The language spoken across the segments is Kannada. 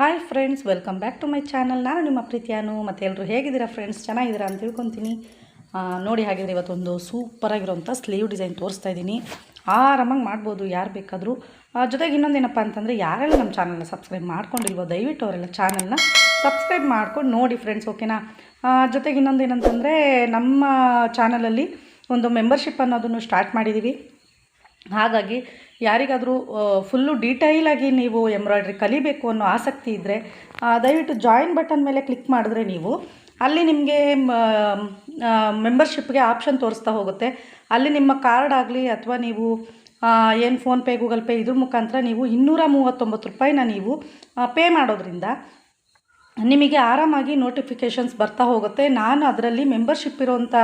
Hi friends welcome back to my channel ನಾನು ನಿಮ್ಮ ಪ್ರೀತಿಯಾನು ಮತ್ತು ಎಲ್ಲರೂ ಹೇಗಿದ್ದೀರಾ ಫ್ರೆಂಡ್ಸ್ ಚೆನ್ನಾಗಿದ್ದೀರಾ ಅಂತ ತಿಳ್ಕೊತೀನಿ. ನೋಡಿ ಹಾಗಿದ್ರೆ ಇವತ್ತೊಂದು ಸೂಪರಾಗಿರೋಂಥ ಸ್ಲೀವ್ ಡಿಸೈನ್ ತೋರಿಸ್ತಾ ಇದ್ದೀನಿ. ಆರಾಮಾಗಿ ಮಾಡ್ಬೋದು, ಯಾರು ಬೇಕಾದರೂ. ಜೊತೆಗೆ ಇನ್ನೊಂದೇನಪ್ಪ ಅಂತಂದರೆ, ಯಾರೆಲ್ಲ ನಮ್ಮ ಚಾನಲ್ನ ಸಬ್ಸ್ಕ್ರೈಬ್ ಮಾಡ್ಕೊಂಡಿಲ್ವೋ, ದಯವಿಟ್ಟು ಅವರೆಲ್ಲ ಚಾನಲ್ನ ಸಬ್ಸ್ಕ್ರೈಬ್ ಮಾಡ್ಕೊಂಡು ನೋಡಿ ಫ್ರೆಂಡ್ಸ್ ಓಕೆನಾ ಜೊತೆಗೆ ಜೊತೆಗೆ ಇನ್ನೊಂದೇನಂತಂದರೆ, ನಮ್ಮ ಚಾನಲಲ್ಲಿ ಒಂದು ಮೆಂಬರ್ಶಿಪ್ ಅನ್ನೋದನ್ನು ಸ್ಟಾರ್ಟ್ ಮಾಡಿದ್ದೀವಿ ಹಾಗಾಗಿ ಯಾರಿಗಾದರೂ ಫುಲ್ಲು ಡೀಟೈಲಾಗಿ ನೀವು ಎಂಬ್ರಾಯ್ಡ್ರಿ ಕಲಿಬೇಕು ಅನ್ನೋ ಆಸಕ್ತಿ ಇದ್ದರೆ ದಯವಿಟ್ಟು ಜಾಯಿನ್ ಬಟನ್ ಮೇಲೆ ಕ್ಲಿಕ್ ಮಾಡಿದ್ರೆ ನೀವು, ಅಲ್ಲಿ ನಿಮಗೆ ಮೆಂಬರ್ಶಿಪ್ಗೆ ಆಪ್ಷನ್ ತೋರಿಸ್ತಾ ಹೋಗುತ್ತೆ. ಅಲ್ಲಿ ನಿಮ್ಮ ಕಾರ್ಡ್ ಆಗಲಿ ಅಥವಾ ನೀವು ಏನು ಫೋನ್ಪೇ ಗೂಗಲ್ ಪೇ ಇದ್ರ ಮುಖಾಂತರ ನೀವು ಇನ್ನೂರ ಮೂವತ್ತೊಂಬತ್ತು ರೂಪಾಯಿನ ನೀವು ಪೇ ಮಾಡೋದ್ರಿಂದ ನಿಮಗೆ ಆರಾಮಾಗಿ ನೋಟಿಫಿಕೇಷನ್ಸ್ ಬರ್ತಾ ಹೋಗುತ್ತೆ. ನಾನು ಅದರಲ್ಲಿ ಮೆಂಬರ್ಶಿಪ್ ಇರೋಂಥ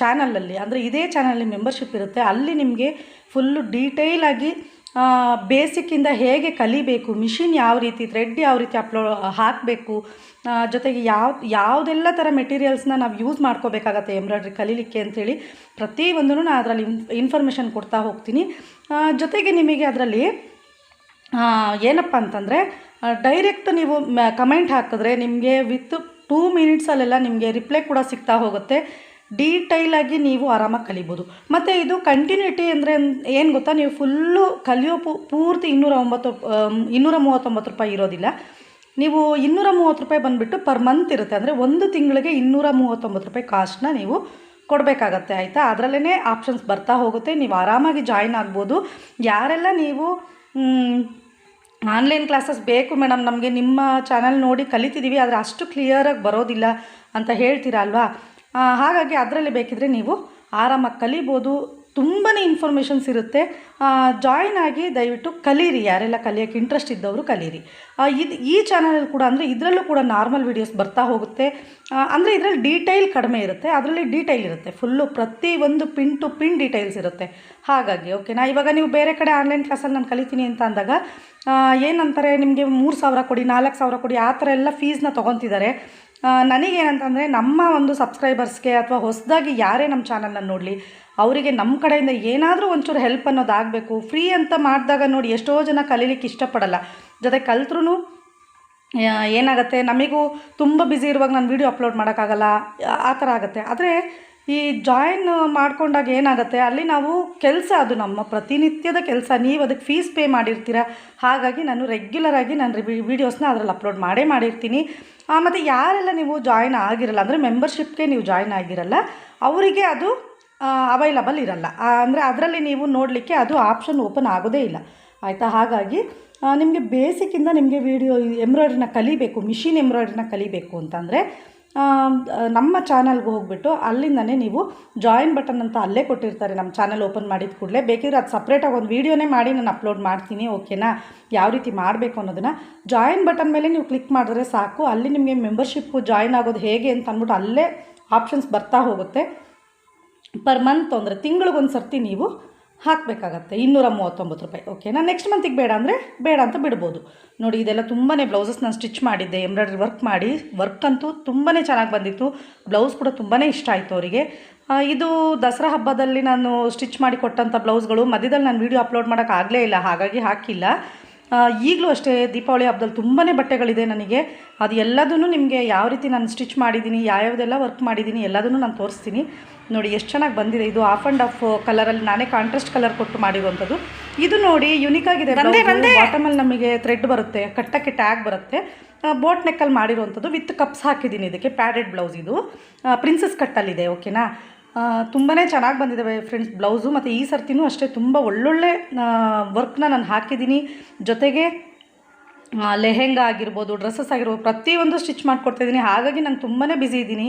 ಚಾನಲಲ್ಲಿ, ಅಂದರೆ ಇದೇ ಚಾನಲಲ್ಲಿ ಮೆಂಬರ್ಶಿಪ್ ಇರುತ್ತೆ, ಅಲ್ಲಿ ನಿಮಗೆ ಫುಲ್ಲು ಡೀಟೇಲಾಗಿ ಬೇಸಿಕ್ಕಿಂದ ಹೇಗೆ ಕಲಿಬೇಕು ಮಿಷಿನ್ ಯಾವ ರೀತಿ ಥ್ರೆಡ್ ಯಾವ ರೀತಿ ಅಪ್ಲೋ ಹಾಕಬೇಕು ಜೊತೆಗೆ ಯಾವ, ಯಾವುದೆಲ್ಲ ಥರ ಮೆಟೀರಿಯಲ್ಸ್ನ ನಾವು ಯೂಸ್ ಮಾಡ್ಕೋಬೇಕಾಗತ್ತೆ ಎಂಬ್ರಾಯ್ಡ್ರಿ ಕಲೀಲಿಕ್ಕೆ ಅಂಥೇಳಿ ಪ್ರತಿಯೊಂದೂ ನಾನು ಅದರಲ್ಲಿ ಇನ್ಫಾರ್ಮೇಷನ್ ಕೊಡ್ತಾ ಹೋಗ್ತೀನಿ. ಜೊತೆಗೆ ನಿಮಗೆ ಅದರಲ್ಲಿ ಏನಪ್ಪ ಅಂತಂದರೆ ಡೈರೆಕ್ಟ್ ನೀವು ಕಮೆಂಟ್ ಹಾಕಿದ್ರೆ ನಿಮಗೆ ವಿತ್ ಟೂ ಮಿನಿಟ್ಸಲ್ಲೆಲ್ಲ ನಿಮಗೆ ರಿಪ್ಲೈ ಕೂಡ ಸಿಗ್ತಾ ಹೋಗುತ್ತೆ. ಡೀಟೈಲಾಗಿ ನೀವು ಆರಾಮಾಗಿ ಕಲಿಬೋದು. ಮತ್ತು ಇದು ಕಂಟಿನ್ಯೂಟಿ ಅಂದರೆ ಏನು ಗೊತ್ತಾ? ನೀವು ಫುಲ್ಲು ಕಲಿಯೋ ಪೂರ್ತಿ ಇನ್ನೂರ ಒಂಬತ್ತು ಇನ್ನೂರ ಮೂವತ್ತೊಂಬತ್ತು ರೂಪಾಯಿ ಇರೋದಿಲ್ಲ. ನೀವು ಇನ್ನೂರ ಮೂವತ್ತು ರೂಪಾಯಿ ಬಂದುಬಿಟ್ಟು ಪರ್ ಮಂತ್ ಇರುತ್ತೆ. ಅಂದರೆ ಒಂದು ತಿಂಗಳಿಗೆ ಇನ್ನೂರ ಮೂವತ್ತೊಂಬತ್ತು ರೂಪಾಯಿ ಕಾಸ್ಟ್ನ ನೀವು ಕೊಡಬೇಕಾಗತ್ತೆ, ಆಯಿತಾ? ಅದರಲ್ಲೇ ಆಪ್ಷನ್ಸ್ ಬರ್ತಾ ಹೋಗುತ್ತೆ. ನೀವು ಆರಾಮಾಗಿ ಜಾಯಿನ್ ಆಗ್ಬೋದು. ಯಾರೆಲ್ಲ ನೀವು ಆನ್ಲೈನ್ ಕ್ಲಾಸಸ್ ಬೇಕು ಮೇಡಮ್. ನಮಗೆ ನಿಮ್ಮ ಚಾನಲ್ ನೋಡಿ ಕಲಿತಿದ್ದೀವಿ ಆದರೆ ಅಷ್ಟು ಕ್ಲಿಯರಾಗಿ ಬರೋದಿಲ್ಲ ಅಂತ ಹೇಳ್ತೀರಾ ಅಲ್ವಾ? ಹಾಗಾಗಿ ಅದರಲ್ಲಿ ಬೇಕಿದ್ರೆ ನೀವು ಆರಾಮಾಗಿ ಕಲಿಬೋದು. ತುಂಬಾ ಇನ್ಫಾರ್ಮೇಷನ್ಸ್ ಇರುತ್ತೆ. ಜಾಯಿನ್ ಆಗಿ ದಯವಿಟ್ಟು ಕಲೀರಿ. ಯಾರೆಲ್ಲ ಕಲಿಯೋಕ್ಕೆ ಇಂಟ್ರೆಸ್ಟ್ ಇದ್ದವರು ಕಲೀರಿ. ಇದು, ಈ ಚಾನಲಲ್ಲಿ ಕೂಡ ಅಂದರೆ ಇದರಲ್ಲೂ ಕೂಡ ನಾರ್ಮಲ್ ವೀಡಿಯೋಸ್ ಬರ್ತಾ ಹೋಗುತ್ತೆ. ಅಂದರೆ ಇದರಲ್ಲಿ ಡೀಟೈಲ್ ಕಡಿಮೆ ಇರುತ್ತೆ. ಅದರಲ್ಲಿ ಡೀಟೈಲ್ ಇರುತ್ತೆ. ಫುಲ್ಲು ಪ್ರತಿ ಒಂದು ಪಿನ್ ಟು ಪಿನ್ ಡೀಟೈಲ್ಸ್ ಇರುತ್ತೆ. ಹಾಗಾಗಿ ಓಕೆ ನಾ? ಇವಾಗ ನೀವು ಬೇರೆ ಕಡೆ ಆನ್ಲೈನ್ ಕ್ಲಾಸಲ್ಲಿ ನಾನು ಕಲಿತೀನಿ ಅಂತ ಅಂದಾಗ ಏನಂತಾರೆ ನಿಮಗೆ ಮೂರು ಸಾವಿರ ಕೊಡಿ, ನಾಲ್ಕು ಸಾವಿರ ಕೊಡಿ, ಆ ಥರ ಎಲ್ಲ ಫೀಸ್ನ ತೊಗೊತಿದ್ದಾರೆ. ನನಗೇನಂತಂದರೆ ನಮ್ಮ ಒಂದು ಸಬ್ಸ್ಕ್ರೈಬರ್ಸ್ಗೆ ಅಥವಾ ಹೊಸದಾಗಿ ಯಾರೇ ನಮ್ಮ ಚಾನಲ್ನ ನೋಡಲಿ ಅವರಿಗೆ ನಮ್ಮ ಕಡೆಯಿಂದ ಏನಾದರೂ ಒಂಚೂರು ಹೆಲ್ಪ್ ಅನ್ನೋದಾಗಬೇಕು ಫ್ರೀ ಅಂತ ಮಾಡಿದಾಗ ನೋಡಿ ಎಷ್ಟೋ ಜನ ಕಲೀಲಿಕ್ಕೆ ಇಷ್ಟಪಡಲ್ಲ. ಜೊತೆ ಕಲ್ತ್ರೂ ಏನಾಗುತ್ತೆ? ನಮಗೂ ತುಂಬ ಬ್ಯುಸಿ ಇರುವಾಗ ನಾನು ವೀಡಿಯೋ ಅಪ್ಲೋಡ್ ಮಾಡೋಕ್ಕಾಗಲ್ಲ. ಆ- ಥರ ಆಗುತ್ತೆ. ಆದರೆ ಈ ಜಾಯಿನ್ ಮಾಡ್ಕೊಂಡಾಗ ಏನಾಗುತ್ತೆ? ಅಲ್ಲಿ ನಾವು ಕೆಲಸ ಅದು ನಮ್ಮ ಪ್ರತಿನಿತ್ಯದ ಕೆಲಸ. ನೀವು ಅದಕ್ಕೆ ಫೀಸ್ ಪೇ ಮಾಡಿರ್ತೀರ. ಹಾಗಾಗಿ ನಾನು ರೆಗ್ಯುಲರಾಗಿ ನಾನು ವೀಡಿಯೋಸ್ನ ಅದರಲ್ಲಿ ಅಪ್ಲೋಡ್ ಮಾಡೇ ಮಾಡಿರ್ತೀನಿ. ಮತ್ತು ಯಾರೆಲ್ಲ ನೀವು ಜಾಯಿನ್ ಆಗಿರಲ್ಲ, ಅಂದರೆ ಮೆಂಬರ್ಶಿಪ್ಗೆ ನೀವು ಜಾಯಿನ್ ಆಗಿರಲ್ಲ, ಅವರಿಗೆ ಅದು ಅವೈಲಬಲ್ ಇರಲ್ಲ. ಅಂದರೆ ಅದರಲ್ಲಿ ನೀವು ನೋಡಲಿಕ್ಕೆ ಅದು ಆಪ್ಷನ್ ಓಪನ್ ಆಗೋದೇ ಇಲ್ಲ. ಆಯಿತಾ? ಹಾಗಾಗಿ ನಿಮಗೆ ಬೇಸಿಕ್ಕಿಂದ ನಿಮಗೆ ವಿಡಿಯೋ ಎಂಬ್ರಾಯ್ಡ್ರಿನ ಕಲಿಬೇಕು ಮಿಷಿನ್ ಎಂಬ್ರಾಯ್ಡ್ರಿನ ಕಲಿಬೇಕು ಅಂತಂದರೆ ನಮ್ಮ ಚಾನಲ್ಗೆ ಹೋಗ್ಬಿಟ್ಟು ಅಲ್ಲಿಂದನೇ ನೀವು ಜಾಯಿನ್ ಬಟನ್ ಅಂತ ಅಲ್ಲೇ ಕೊಟ್ಟಿರ್ತಾರೆ ನಮ್ಮ ಚಾನಲ್ ಓಪನ್ ಮಾಡಿದ ಕೂಡಲೇ. ಬೇಕಿದ್ರೆ ಅದು ಸಪ್ರೇಟಾಗಿ ಒಂದು ವೀಡಿಯೋನೇ ಮಾಡಿ, ನಾನು ಅಪ್ಲೋಡ್ ಮಾಡ್ತೀನಿ ಓಕೆನಾ ಯಾವ ರೀತಿ ಮಾಡಬೇಕು ಅನ್ನೋದನ್ನು ಜಾಯಿನ್ ಬಟನ್ ಮೇಲೆ ನೀವು ಕ್ಲಿಕ್ ಮಾಡಿದ್ರೆ ಸಾಕು. ಅಲ್ಲಿ ನಿಮಗೆ ಮೆಂಬರ್ಶಿಪ್ಪು ಜಾಯಿನ್ ಆಗೋದು ಹೇಗೆ ಅಂತ ಅಂದ್ಬಿಟ್ಟು ಅಲ್ಲೇ ಆಪ್ಷನ್ಸ್ ಬರ್ತಾ ಹೋಗುತ್ತೆ. ಪರ್ ಮಂತ್ ಅಂದರೆ ತಿಂಗಳಿಗೊಂದು ಸರ್ತಿ ನೀವು ಹಾಕಬೇಕಾಗತ್ತೆ. ಇನ್ನೂರ ಮೂವತ್ತೊಂಬತ್ತು ರೂಪಾಯಿ ಓಕೆನಾ ನೆಕ್ಸ್ಟ್ ಮಂತಿಗೆ ಬೇಡ ಅಂದರೆ ಬೇಡ ಅಂತ ಬಿಡ್ಬೋದು. ನೋಡಿ ಇದೆಲ್ಲ ತುಂಬಾ ಬ್ಲೌಸಸ್ ನಾನು ಸ್ಟಿಚ್ ಮಾಡಿದ್ದೆ, ಎಂಬ್ರಾಯ್ಡ್ರಿ ವರ್ಕ್ ಮಾಡಿ ವರ್ಕ್ ಅಂತೂ ತುಂಬಾ ಚೆನ್ನಾಗಿ ಬಂದಿತ್ತು. ಬ್ಲೌಸ್ ಕೂಡ ತುಂಬಾ ಇಷ್ಟ ಆಯಿತು ಅವರಿಗೆ. ಇದು ದಸರಾ ಹಬ್ಬದಲ್ಲಿ ನಾನು ಸ್ಟಿಚ್ ಮಾಡಿ ಕೊಟ್ಟಂಥ ಬ್ಲೌಸ್ಗಳು ಮಧ್ಯದಲ್ಲಿ ನಾನು ವೀಡಿಯೋ ಅಪ್ಲೋಡ್ ಮಾಡೋಕ್ಕಾಗಲೇ ಇಲ್ಲ, ಹಾಗಾಗಿ ಹಾಕಿಲ್ಲ. ಈಗಲೂ ಅಷ್ಟೇ ದೀಪಾವಳಿ ಹಬ್ಬದಲ್ಲಿ ತುಂಬಾ ಬಟ್ಟೆಗಳಿದೆ ನನಗೆ. ಅದು ಎಲ್ಲದನ್ನು ನಿಮಗೆ ಯಾವ ರೀತಿ ನಾನು ಸ್ಟಿಚ್ ಮಾಡಿದ್ದೀನಿ ಯಾವ್ಯಾವುದೆಲ್ಲ ವರ್ಕ್ ಮಾಡಿದ್ದೀನಿ ಎಲ್ಲದನ್ನು ನಾನು ತೋರಿಸ್ತೀನಿ. ನೋಡಿ ಎಷ್ಟು ಚೆನ್ನಾಗಿ ಬಂದಿದೆ. ಇದು ಆಫ್ ಆ್ಯಂಡ್ ಆಫ್ ಕಲರಲ್ಲಿ ನಾನೇ ಕಾಂಟ್ರಾಸ್ಟ್ ಕಲರ್ ಕೊಟ್ಟು ಮಾಡಿರುವಂಥದ್ದು. ಇದು ನೋಡಿ ಯುನಿಕ್ ಆಗಿದೆ. ಬಾಟಮಲ್ಲಿ ನಮಗೆ ಥ್ರೆಡ್ ಬರುತ್ತೆ ಕಟ್ಟಕ್ಕೆ ಟ್ಯಾಗ್ ಬರುತ್ತೆ. ಬೋಟ್ ನೆಕ್ಕಲ್ಲಿ ಮಾಡಿರುವಂಥದ್ದು ವಿತ್ ಕಪ್ಸ್ ಹಾಕಿದ್ದೀನಿ ಇದಕ್ಕೆ ಪ್ಯಾಡೆಡ್ ಬ್ಲೌಸ್ ಇದು. ಪ್ರಿನ್ಸಸ್ ಕಟ್ಟಲ್ಲಿದೆ ಓಕೆನಾ ತುಂಬಾ ಚೆನ್ನಾಗಿ ಬಂದಿದ್ದಾವೆ ಫ್ರೆಂಡ್ಸ್ ಬ್ಲೌಸು ಮತ್ತು ಈ ಸರ್ತಿನೂ ಅಷ್ಟೇ ತುಂಬ ಒಳ್ಳೊಳ್ಳೆ ವರ್ಕ್ನ ನಾನು ಹಾಕಿದ್ದೀನಿ. ಜೊತೆಗೆ ಲೆಹೆಂಗಾ ಆಗಿರ್ಬೋದು, ಡ್ರೆಸ್ಸಸ್ ಆಗಿರ್ಬೋದು, ಪ್ರತಿಯೊಂದು ಸ್ಟಿಚ್ ಮಾಡಿಕೊಡ್ತಾಯಿದ್ದೀನಿ ಹಾಗಾಗಿ ನಾನು ತುಂಬಾ ಬ್ಯುಸಿ ಇದ್ದೀನಿ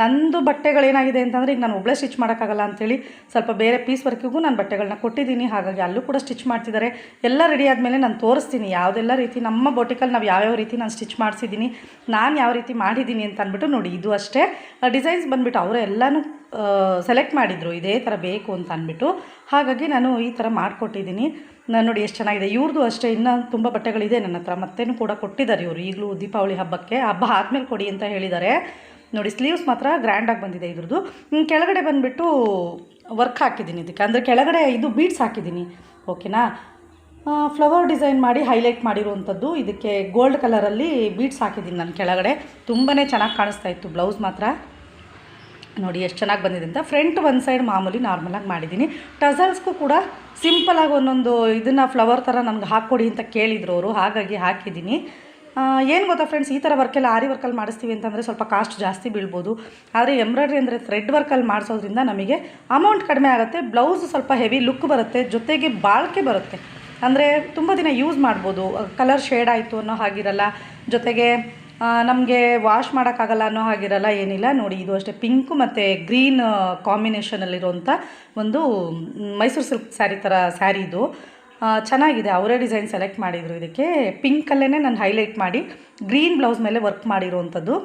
ನಂದು ಬಟ್ಟೆಗಳೇನಾಗಿದೆ ಅಂತಂದರೆ ಈಗ ನಾನು ಒಬ್ಬಳೇ ಸ್ಟಿಚ್ ಮಾಡೋಕ್ಕಾಗಲ್ಲ ಅಂಥೇಳಿ ಸ್ವಲ್ಪ ಬೇರೆ ಪೀಸ್ ವರ್ಕಿಗೂ ನಾನು ಬಟ್ಟೆಗಳನ್ನ ಕೊಟ್ಟಿದ್ದೀನಿ. ಹಾಗಾಗಿ ಅಲ್ಲೂ ಕೂಡ ಸ್ಟಿಚ್ ಮಾಡ್ತಿದ್ದಾರೆ. ಎಲ್ಲ ರೆಡಿ ಆದಮೇಲೆ ನಾನು ತೋರಿಸ್ತೀನಿ. ಯಾವುದೆಲ್ಲ ರೀತಿ ನಮ್ಮ ಬೋಟಿಕಲ್ಲಿ ನಾವು ಯಾವ್ಯಾವ ರೀತಿ ನಾನು ಸ್ಟಿಚ್ ಮಾಡಿಸಿದ್ದೀನಿ, ನಾನು ಯಾವ ರೀತಿ ಮಾಡಿದ್ದೀನಿ ಅಂತ ಅಂದ್ಬಿಟ್ಟು ನೋಡಿ, ಇದು ಅಷ್ಟೇ. ಡಿಸೈನ್ಸ್ ಬಂದುಬಿಟ್ಟು ಅವರೇ ಎಲ್ಲನೂ ಸೆಲೆಕ್ಟ್ ಮಾಡಿದರು. ಇದೇ ಥರ ಬೇಕು ಅಂತ ಅಂದ್ಬಿಟ್ಟು. ಹಾಗಾಗಿ ನಾನು ಈ ಥರ ಮಾಡಿಕೊಟ್ಟಿದ್ದೀನಿ. ನಾನು ನೋಡಿ ಎಷ್ಟು ಚೆನ್ನಾಗಿದೆ. ಇವ್ರದ್ದು ಅಷ್ಟೇ. ಇನ್ನೂ ತುಂಬ ಬಟ್ಟೆಗಳಿದೆ. ನನ್ನ ಹತ್ರ ಮತ್ತೇನು ಕೂಡ ಕೊಟ್ಟಿದ್ದಾರೆ ಇವರು. ಈಗಲೂ ದೀಪಾವಳಿ ಹಬ್ಬಕ್ಕೆ. ಹಬ್ಬ ಆದಮೇಲೆ ಕೊಡಿ ಅಂತ ಹೇಳಿದ್ದಾರೆ. ನೋಡಿ ಸ್ಲೀವ್ಸ್ ಮಾತ್ರ ಗ್ರ್ಯಾಂಡಾಗಿ ಬಂದಿದೆ ಇದ್ರದ್ದು. ಕೆಳಗಡೆ ಬಂದುಬಿಟ್ಟು ವರ್ಕ್ ಹಾಕಿದ್ದೀನಿ ಇದಕ್ಕೆ. ಅಂದರೆ ಕೆಳಗಡೆ ಇದು ಬೀಡ್ಸ್ ಹಾಕಿದ್ದೀನಿ. ಓಕೆನಾ ಫ್ಲವರ್ ಡಿಸೈನ್ ಮಾಡಿ ಹೈಲೈಟ್ ಮಾಡಿರುವಂಥದ್ದು. ಇದಕ್ಕೆ ಗೋಲ್ಡ್ ಕಲರಲ್ಲಿ ಬೀಡ್ಸ್ ಹಾಕಿದ್ದೀನಿ ನಾನು ಕೆಳಗಡೆ. ತುಂಬಾ ಚೆನ್ನಾಗಿ ಕಾಣಿಸ್ತಾ ಇತ್ತು ಬ್ಲೌಸ್ ಮಾತ್ರ. ನೋಡಿ, ಎಷ್ಟು ಚೆನ್ನಾಗಿ ಬಂದಿದೆ ಅಂತ. ಫ್ರಂಟ್ ಒಂದು ಸೈಡ್ ಮಾಮೂಲಿ ನಾರ್ಮಲಾಗಿ ಮಾಡಿದ್ದೀನಿ. ಟಸಲ್ಸ್ಗೂ ಕೂಡ ಸಿಂಪಲಾಗಿ ಒಂದೊಂದು ಇದನ್ನು ಫ್ಲವರ್ ಥರ ನನಗೆ ಹಾಕ್ಕೊಡಿ ಅಂತ ಕೇಳಿದ್ರು ಅವರು. ಹಾಗಾಗಿ ಹಾಕಿದ್ದೀನಿ. ಏನು ಗೊತ್ತಾ ಫ್ರೆಂಡ್ಸ್ ಈ ಥರ ವರ್ಕೆಲ್ಲ ಆರಿ ವರ್ಕಲ್ಲಿ ಮಾಡಿಸ್ತೀವಿ ಅಂತಂದರೆ ಸ್ವಲ್ಪ ಕಾಸ್ಟ್ ಜಾಸ್ತಿ ಬೀಳ್ಬೋದು. ಆದರೆ ಎಂಬ್ರಾಯ್ಡ್ರಿ ಅಂದರೆ ಥ್ರೆಡ್ ವರ್ಕಲ್ಲಿ ಮಾಡಿಸೋದ್ರಿಂದ ನಮಗೆ ಅಮೌಂಟ್ ಕಡಿಮೆ ಆಗುತ್ತೆ ಬ್ಲೌಸ್ ಸ್ವಲ್ಪ ಹೆವಿ ಲುಕ್ ಬರುತ್ತೆ, ಜೊತೆಗೆ ಬಾಳಿಕೆ ಬರುತ್ತೆ. ಅಂದರೆ ತುಂಬ ದಿನ ಯೂಸ್ ಮಾಡ್ಬೋದು. ಕಲರ್ ಶೇಡ್ ಆಯಿತು ಅನ್ನೋ ಹಾಗಿರಲ್ಲ, ಜೊತೆಗೆ ನಮಗೆ ವಾಶ್ ಮಾಡೋಕ್ಕಾಗಲ್ಲ ಅನ್ನೋ ಹಾಗಿರಲ್ಲ, ಏನಿಲ್ಲ. ನೋಡಿ, ಇದು ಅಷ್ಟೇ ಪಿಂಕು ಮತ್ತು ಗ್ರೀನ್ ಕಾಂಬಿನೇಷನಲ್ಲಿರುವಂಥ ಒಂದು ಮೈಸೂರು ಸಿಲ್ಕ್ ಸ್ಯಾರಿ ಥರ ಸ್ಯಾರಿ ಇದು. ಚೆನ್ನಾಗಿದೆ. ಅವರೇ ಡಿಸೈನ್ ಸೆಲೆಕ್ಟ್ ಮಾಡಿದರು ಇದಕ್ಕೆ. ಪಿಂಕಲ್ಲೇ ನಾನು ಹೈಲೈಟ್ ಮಾಡಿ ಗ್ರೀನ್ ಬ್ಲೌಸ್ ಮೇಲೆ ವರ್ಕ್ ಮಾಡಿರುವಂಥದ್ದು.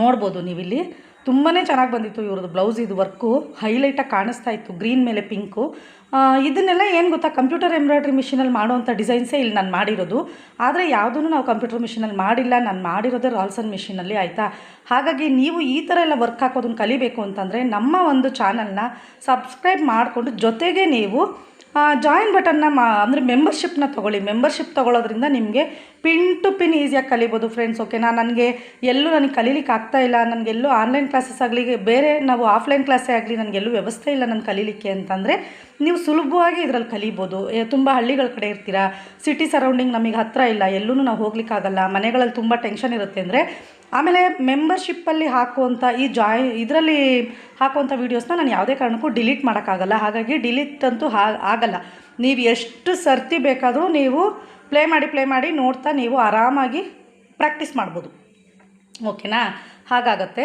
ನೋಡ್ಬೋದು ನೀವಿಲ್ಲಿ. ತುಂಬಾ ಚೆನ್ನಾಗಿ ಬಂದಿತ್ತು ಇವ್ರದ್ದು ಬ್ಲೌಸ್ ಇದು ವರ್ಕು ಹೈಲೈಟಾಗಿ ಕಾಣಿಸ್ತಾ ಇತ್ತು ಗ್ರೀನ್ ಮೇಲೆ ಪಿಂಕು ಇದನ್ನೆಲ್ಲ ಏನು ಗೊತ್ತಾ? ಕಂಪ್ಯೂಟರ್ ಎಂಬ್ರಾಯ್ಡ್ರಿ ಮಿಷಿನಲ್ಲಿ ಮಾಡುವಂಥ ಡಿಸೈನ್ಸೇ ಇಲ್ಲಿ ನಾನು ಮಾಡಿರೋದು. ಆದರೆ ಯಾವುದೂ ನಾವು ಕಂಪ್ಯೂಟರ್ ಮಿಷಿನಲ್ಲಿ ಮಾಡಿಲ್ಲ. ನಾನು ಮಾಡಿರೋದೇ ರಾಲ್ಸನ್ ಮಿಷಿನಲ್ಲಿ ಆಯಿತಾ? ಹಾಗಾಗಿ ನೀವು ಈ ಥರ ಎಲ್ಲ ವರ್ಕ್ ಹಾಕೋದನ್ನು ಕಲಿಬೇಕು ಅಂತಂದರೆ ನಮ್ಮ ಒಂದು ಚಾನಲ್ನ ಸಬ್ಸ್ಕ್ರೈಬ್ ಮಾಡಿಕೊಂಡು ಜೊತೆಗೆ ನೀವು ಜಾಯಿನ್ ಬಟನ್ನ ಮಾ ಅಂದರೆ ಮೆಂಬರ್ಶಿಪ್ನ ತೊಗೊಳ್ಳಿ. ಮೆಂಬರ್ಶಿಪ್ ತೊಗೊಳೋದ್ರಿಂದ ನಿಮಗೆ ಪಿನ್ ಟು ಪಿನ್ ಈಸಿಯಾಗಿ ಕಲಿಬೋದು ಫ್ರೆಂಡ್ಸ್ ಓಕೆನಾ ನನಗೆ ಎಲ್ಲೂ ನನಗೆ ಕಲೀಲಿಕ್ಕೆ ಆಗ್ತಾ ಇಲ್ಲ. ನನಗೆಲ್ಲೂ ಆನ್ಲೈನ್ ಕ್ಲಾಸಸ್ ಆಗಲಿ, ಬೇರೆ ನಾವು ಆಫ್ಲೈನ್ ಕ್ಲಾಸೇ ಆಗಲಿ ನನಗೆಲ್ಲೂ ವ್ಯವಸ್ಥೆ ಇಲ್ಲ ನಾನು ಕಲೀಲಿಕ್ಕೆ ಅಂತಂದರೆ ನೀವು ಸುಲಭವಾಗಿ ಇದರಲ್ಲಿ ಕಲಿಬೋದು. ತುಂಬ ಹಳ್ಳಿಗಳ ಕಡೆ ಇರ್ತೀರಾ? ಸಿಟಿ ಸರೌಂಡಿಂಗ್ ನಮಗೆ ಹತ್ತಿರ ಇಲ್ಲ. ಎಲ್ಲೂ ನಾವು ಹೋಗ್ಲಿಕ್ಕಾಗಲ್ಲ. ಮನೆಗಳಲ್ಲಿ ತುಂಬ ಟೆನ್ಷನ್ ಇರುತ್ತೆ ಅಂದರೆ, ಆಮೇಲೆ ಮೆಂಬರ್ಶಿಪ್ಪಲ್ಲಿ ಹಾಕುವಂಥ ಈ ಜಾಯ್ ಇದರಲ್ಲಿ ಹಾಕುವಂಥ ವೀಡಿಯೋಸ್ನ ನಾನು ಯಾವುದೇ ಕಾರಣಕ್ಕೂ ಡಿಲೀಟ್ ಮಾಡೋಕ್ಕಾಗಲ್ಲ. ಹಾಗಾಗಿ ಡಿಲೀಟ್ ಅಂತೂ ಆಗಲ್ಲ. ನೀವು ಎಷ್ಟು ಸರ್ತಿ ಬೇಕಾದರೂ ನೀವು ಪ್ಲೇ ಮಾಡಿ ಪ್ಲೇ ಮಾಡಿ ನೋಡ್ತಾ ನೀವು ಆರಾಮಾಗಿ ಪ್ರಾಕ್ಟೀಸ್ ಮಾಡ್ಬೋದು. ಓಕೆನಾ ಹಾಗಾಗತ್ತೆ.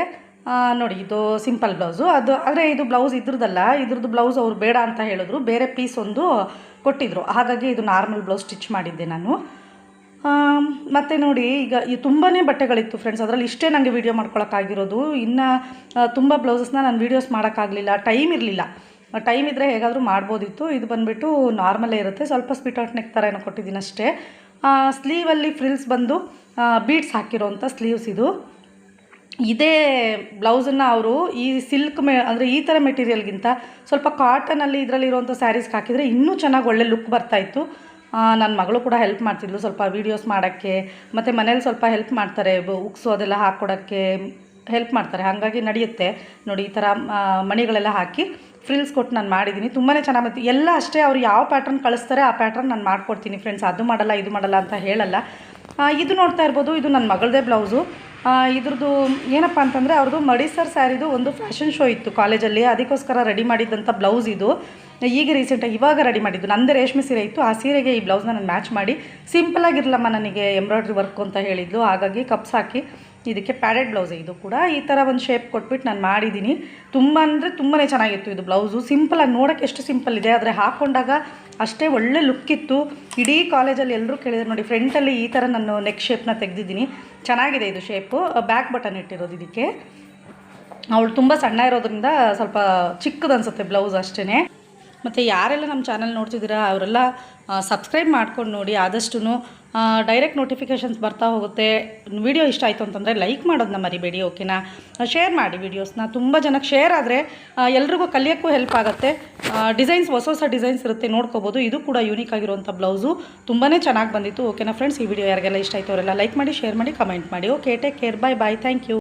ನೋಡಿ, ಇದು ಸಿಂಪಲ್ ಬ್ಲೌಸು ಅದು, ಆದರೆ ಇದು ಬ್ಲೌಸ್ ಇದ್ರದ್ದಲ್ಲ, ಇದ್ರದ್ದು ಬ್ಲೌಸ್ ಅವ್ರು ಬೇಡ ಅಂತ ಹೇಳಿದ್ರು. ಬೇರೆ ಪೀಸ್ ಒಂದು ಕೊಟ್ಟಿದ್ರು. ಹಾಗಾಗಿ ಇದು ನಾರ್ಮಲ್ ಬ್ಲೌಸ್ ಸ್ಟಿಚ್ ಮಾಡಿದ್ದೆ ನಾನು. ಮತ್ತು ನೋಡಿ, ಈಗ ಈ ತುಂಬಾ ಬಟ್ಟೆಗಳಿತ್ತು ಫ್ರೆಂಡ್ಸ್ ಅದರಲ್ಲಿ ಇಷ್ಟೇ ನನಗೆ ವೀಡಿಯೋ ಮಾಡ್ಕೊಳಕ್ಕಾಗಿರೋದು. ಇನ್ನು ತುಂಬ ಬ್ಲೌಸಸ್ನ ನಾನು ವೀಡಿಯೋಸ್ ಮಾಡೋಕ್ಕಾಗಲಿಲ್ಲ. ಟೈಮ್ ಇರಲಿಲ್ಲ. ಟೈಮ್ ಇದ್ದರೆ ಹೇಗಾದರೂ ಮಾಡ್ಬೋದಿತ್ತು. ಇದು ಬಂದುಬಿಟ್ಟು ನಾರ್ಮಲೇ ಇರುತ್ತೆ. ಸ್ವಲ್ಪ ಸ್ಪೀಟ್ ಔಟ್ ನೆಕ್ ಥರ ಏನೋ ಕೊಟ್ಟಿದ್ದೀನಿ ಅಷ್ಟೇ ಸ್ಲೀವಲ್ಲಿ ಫ್ರಿಲ್ಸ್ ಬಂದು ಬೀಡ್ಸ್ ಹಾಕಿರೋವಂಥ ಸ್ಲೀವ್ಸ್ ಇದು. ಇದೇ ಬ್ಲೌಸನ್ನು ಅವರು ಈ ಸಿಲ್ಕ್ ಮೆ ಅಂದರೆ ಈ ಥರ ಮೆಟೀರಿಯಲ್ಗಿಂತ ಸ್ವಲ್ಪ ಕಾಟನಲ್ಲಿ ಇದರಲ್ಲಿರುವಂಥ ಸ್ಯಾರೀಸ್ಗೆ ಹಾಕಿದರೆ ಇನ್ನೂ ಚೆನ್ನಾಗಿ ಒಳ್ಳೆ ಲುಕ್ ಬರ್ತಾಯಿತ್ತು ನನ್ನ ಮಗಳು ಕೂಡ ಹೆಲ್ಪ್ ಮಾಡ್ತಿದ್ಲು ಸ್ವಲ್ಪ ವೀಡಿಯೋಸ್ ಮಾಡೋಕ್ಕೆ, ಮತ್ತು ಮನೇಲಿ ಸ್ವಲ್ಪ ಹೆಲ್ಪ್ ಮಾಡ್ತಾರೆ ಉಕ್ಸು ಅದೆಲ್ಲ ಹಾಕ್ಕೊಡೋಕ್ಕೆ ಹೆಲ್ಪ್ ಮಾಡ್ತಾರೆ. ಹಾಗಾಗಿ ನಡೆಯುತ್ತೆ. ನೋಡಿ, ಈ ಥರ ಮಣಿಗಳೆಲ್ಲ ಹಾಕಿ ಫ್ರಿಲ್ಸ್ ಕೊಟ್ಟು ನಾನು ಮಾಡಿದ್ದೀನಿ. ತುಂಬಾ ಚೆನ್ನಾಗಿ ಎಲ್ಲ ಅಷ್ಟೇ, ಅವ್ರು ಯಾವ ಪ್ಯಾಟ್ರನ್ ಕಳಿಸ್ತಾರೆ ಆ ಪ್ಯಾಟ್ರನ್ ನಾನು ಮಾಡ್ಕೊಡ್ತೀನಿ ಫ್ರೆಂಡ್ಸ್ ಅದು ಮಾಡಲ್ಲ, ಇದು ಮಾಡಲ್ಲ ಅಂತ ಹೇಳಲ್ಲ. ಇದು ನೋಡ್ತಾ ಇರ್ಬೋದು. ಇದು ನನ್ನ ಮಗಳದೇ ಬ್ಲೌಸು. ಇದ್ರದ್ದು ಏನಪ್ಪ ಅಂತಂದರೆ ಅವ್ರದ್ದು ಮಡಿಸರ್ ಸ್ಯಾರಿದು ಒಂದು ಫ್ಯಾಷನ್ ಶೋ ಇತ್ತು ಕಾಲೇಜಲ್ಲಿ. ಅದಕ್ಕೋಸ್ಕರ ರೆಡಿ ಮಾಡಿದ್ದಂಥ ಬ್ಲೌಸ್ ಇದು. ಈಗ ರೀಸೆಂಟಾಗಿ ಇವಾಗ ರೆಡಿ ಮಾಡಿದ್ದು. ನಂದೇ ರೇಷ್ಮೆ ಸೀರೆ ಇತ್ತು. ಆ ಸೀರೆಗೆ ಈ ಬ್ಲೌಸ್ನ ನಾನು ಮ್ಯಾಚ್ ಮಾಡಿ. ಸಿಂಪಲಾಗಿರಲಮ್ಮ ನನಗೆ ಎಂಬ್ರಾಯ್ಡ್ರಿ ವರ್ಕ್ ಅಂತ ಹೇಳಿದ್ಲು. ಹಾಗಾಗಿ ಕಪ್ಸ್ ಹಾಕಿ ಇದಕ್ಕೆ ಪ್ಯಾಡೆಡ್ ಬ್ಲೌಸ್ ಇದು ಕೂಡ. ಈ ಥರ ಒಂದು ಶೇಪ್ ಕೊಟ್ಬಿಟ್ಟು ನಾನು ಮಾಡಿದ್ದೀನಿ ತುಂಬ ಅಂದರೆ ತುಂಬಾ ಚೆನ್ನಾಗಿತ್ತು ಇದು ಬ್ಲೌಸು ಸಿಂಪಲಾಗಿ ನೋಡೋಕ್ಕೆ ಎಷ್ಟು ಸಿಂಪಲ್ ಇದೆ. ಆದರೆ ಹಾಕ್ಕೊಂಡಾಗ ಅಷ್ಟೇ ಒಳ್ಳೆ ಲುಕ್ ಇತ್ತು. ಇಡೀ ಕಾಲೇಜಲ್ಲಿ ಎಲ್ಲರೂ ಕೇಳಿದ್ರು ನೋಡಿ ಫ್ರಂಟಲ್ಲಿ ಈ ಥರ ನಾನು ನೆಕ್ ಶೇಪ್ನ ತೆಗೆದಿದ್ದೀನಿ. ಚೆನ್ನಾಗಿದೆ ಇದು ಶೇಪು ಬ್ಯಾಕ್ ಬಟನ್ ಇಟ್ಟಿರೋದು ಇದಕ್ಕೆ. ಅವಳು ತುಂಬ ಸಣ್ಣ ಇರೋದ್ರಿಂದ ಸ್ವಲ್ಪ ಚಿಕ್ಕದನ್ಸುತ್ತೆ ಬ್ಲೌಸ್ ಅಷ್ಟೇ ಮತ್ತು ಯಾರೆಲ್ಲ ನಮ್ಮ ಚಾನಲ್ ನೋಡ್ತಿದ್ದೀರಾ, ಅವರೆಲ್ಲ ಸಬ್ಸ್ಕ್ರೈಬ್ ಮಾಡ್ಕೊಂಡು ನೋಡಿ ಆದಷ್ಟು ಡೈರೆಕ್ಟ್ ನೋಟಿಫಿಕೇಷನ್ಸ್ ಬರ್ತಾ ಹೋಗುತ್ತೆ. ವಿಡಿಯೋ ಇಷ್ಟ ಆಯಿತು ಅಂತಂದರೆ ಲೈಕ್ ಮಾಡೋದನ್ನ ಮರಿಬೇಡಿ ಓಕೆನಾ ಶೇರ್ ಮಾಡಿ ವಿಡಿಯೋಸ್ನ ತುಂಬ ಜನಕ್ಕೆ ಶೇರ್ ಆದರೆ ಎಲ್ರಿಗೂ ಕಲಿಯೋಕ್ಕೂ ಹೆಲ್ಪ್ ಆಗುತ್ತೆ. ಡಿಸೈನ್ಸ್ ಹೊಸ ಹೊಸ ಡಿಸೈನ್ಸ್ ಇರುತ್ತೆ, ನೋಡ್ಕೋಬೋದು. ಇದು ಕೂಡ ಯೂನಿಕ್ ಆಗಿರುವಂಥ ಬ್ಲೌಸು ತುಂಬಾ ಚೆನ್ನಾಗಿ ಬಂದಿತ್ತು ಓಕೆನಾ ಫ್ರೆಂಡ್ಸ್ ಈ ವಿಡಿಯೋ ಯಾರಿಗೆಲ್ಲ ಇಷ್ಟ ಆಯಿತು, ಅವರೆಲ್ಲ ಲೈಕ್ ಮಾಡಿ ಶೇರ್ ಮಾಡಿ ಕಮೆಂಟ್ ಮಾಡಿ. Okay take care bye bye thank you